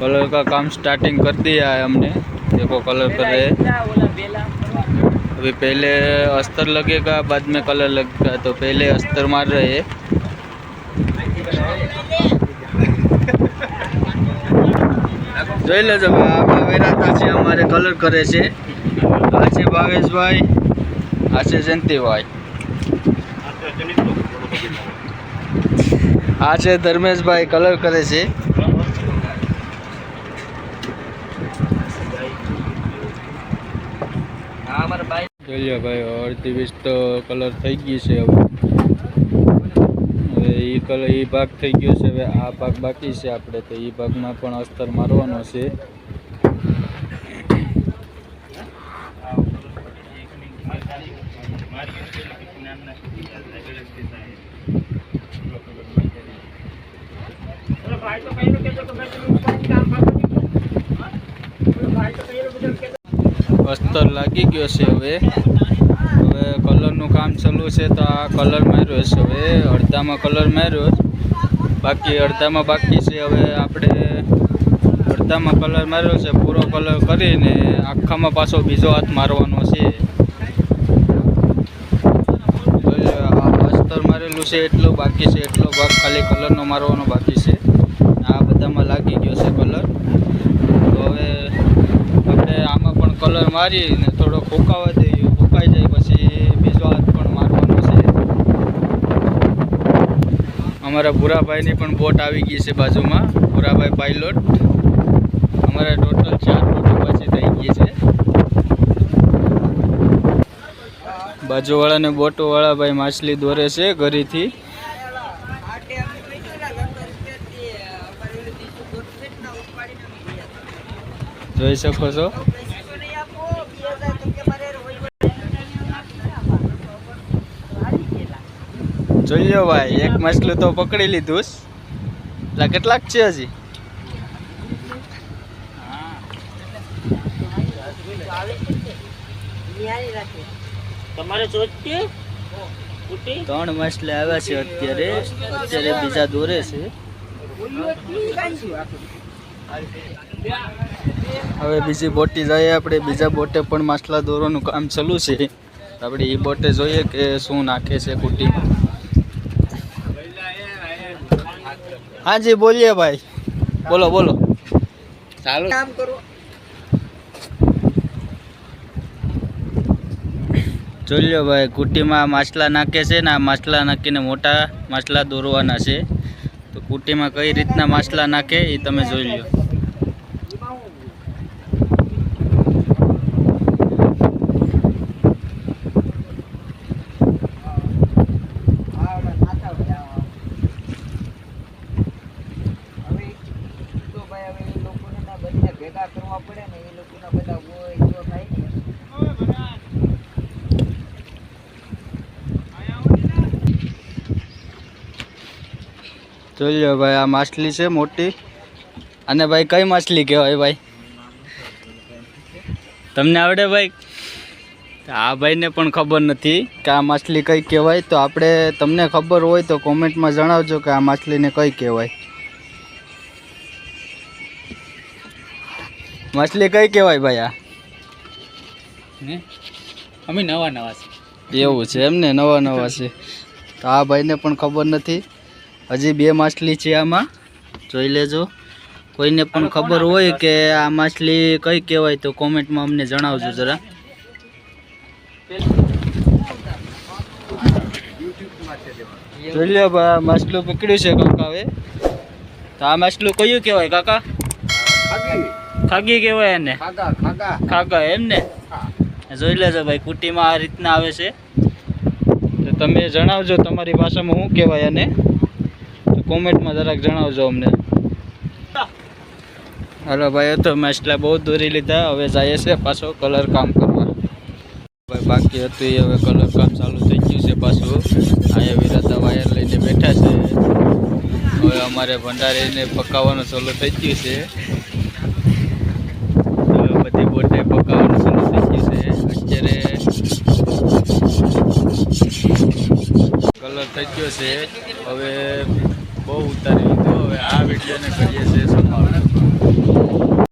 Colour का काम starting कर दिया है हमने देखो कलर कर रहे हैं अभी पहले अस्तर लगेगा बाद में कलर लगेगा तो पहले अस्तर मार रहे हैं જોઈ લેજો ભાઈ આપણે વેરાતા છે અમારે કલર કરે છે આ છે ભાવેશભાઈ આ છે જયંતિભાઈ આ છે ધર્મેશભાઈ કલર કરે છે. જોઈએ ભાઈ અડધી વીસ તો કલર થઈ ગઈ છે હવે. હવે એ કલર એ ભાગ થઈ ગયો છે, હવે આ ભાગ બાકી છે આપણે. તો એ ભાગમાં પણ અસ્તર મારવાનો છે. અસ્તર લાગી ગયો છે હવે. હવે કલરનું કામ ચાલુ છે તો આ કલર માર્યો છે હવે. અડધામાં કલર માર્યો બાકી અડધામાં બાકી છે હવે આપણે અડધામાં કલર માર્યો છે, પૂરો કલર કરીને આખામાં પાછો બીજો હાથ મારવાનો છે. અસ્તર મારેલું છે, એટલું બાકી છે, એટલો ભાગ ખાલી કલરનો મારવાનો બાકી છે આ બધામાં લાગી ગયો છે કલર તો હવે આપણે કલર મારીને થોડો ફૂંકાવા દઈએ ફૂંકાઈ જાય, પછી બીજો હાથ પણ મારવાનો છે. અમારા ભૂરાભાઈની પણ બોટ આવી ગઈ છે બાજુમાં, ભૂરાભાઈ પાયલોટ અમારા ટોટલ ચાર બોટો પછી થઈ ગઈ છે. બાજુવાળાને બોટોવાળા ભાઈ માછલી દોરે છે ઘરેથી. જોઈ શકો છો? જોઈ લો ભાઈ એક માછલું તો પકડી લીધું છે. એટલે કેટલાક છે હજી? ત્રણ માછલા આવ્યા છે અત્યારે. અત્યારે બીજા દોરે છે. હવે બીજી બોટી જઈએ આપણે. બીજા બોટે પણ માછલા દોરવાનું કામ ચાલુ છે. આપણે એ બોટે જોઈએ કે શું નાખે છે કુટીમાં હાજી બોલીએ ભાઈ. બોલો બોલો. ચાલો. કામ કરો. જોઈ લો ભાઈ કુટીમાં માછલા નાખે છે ને આ માછલા નાખીને મોટા માછલા દોરવાના છે. તો કુટીમાં કઈ રીતના માછલા નાખે એ તમે જોઈ લો હવે તો ભાઈ હવે એ લોકોને ના બધા ભેગા જોઈ લો ભાઈ, આ માછલી છે મોટી. અને ભાઈ, કઈ માછલી કહેવાય ભાઈ? તમને આવડે ભાઈ? આ ભાઈને પણ ખબર નથી કે આ માછલી કઈ કહેવાય. તો આપણે, તમને ખબર હોય તો કોમેન્ટમાં જણાવજો કે આ માછલીને કઈ કહેવાય. માછલી કઈ કહેવાય ભાઈ આ? અમે નવા નવા છે. એવું છે એમને નવા નવા છે. તો આ ભાઈને પણ ખબર નથી. હજી બે માછલી છે આમાં. જોઈ લેજો. કોઈને પણ ખબર હોય કે આ માછલી કઈ કહેવાય તો કોમેન્ટમાં અમને જણાવજો જરા. જોઈ લો માછલું પકડ્યું છે કાકા હવે. તો આ માછલું કયું કહેવાય કાકા? ખાગી. કહેવાય એને. ખાગા એમ ને? જોઈ લેજો ભાઈ કુટીમાં આ રીતના આવે છે. તો તમે જણાવજો તમારી ભાષામાં શું કહેવાય એને. તો કોમેન્ટમાં જરાક જણાવજો અમને. હાલો ભાઈ તો માછલા બહુ દોરી લીધા. હવે જાય છે પાછો કલર કામ કરવા. ભાઈ બાકી હતું એ હવે કલર કામ ચાલુ થઈ ગયું છે પાછું. અહીંયા વિરાતા વાયર લઈને બેઠા છે. હવે અમારે ભંડારીને પકાવવાનું ચાલુ થઈ ગયું છે. કલર થઈ ગયો છે. હવે બહુ ઉતારી લીધો. હવે આ વિડીયોને કરીએ છીએ સમાપ્ત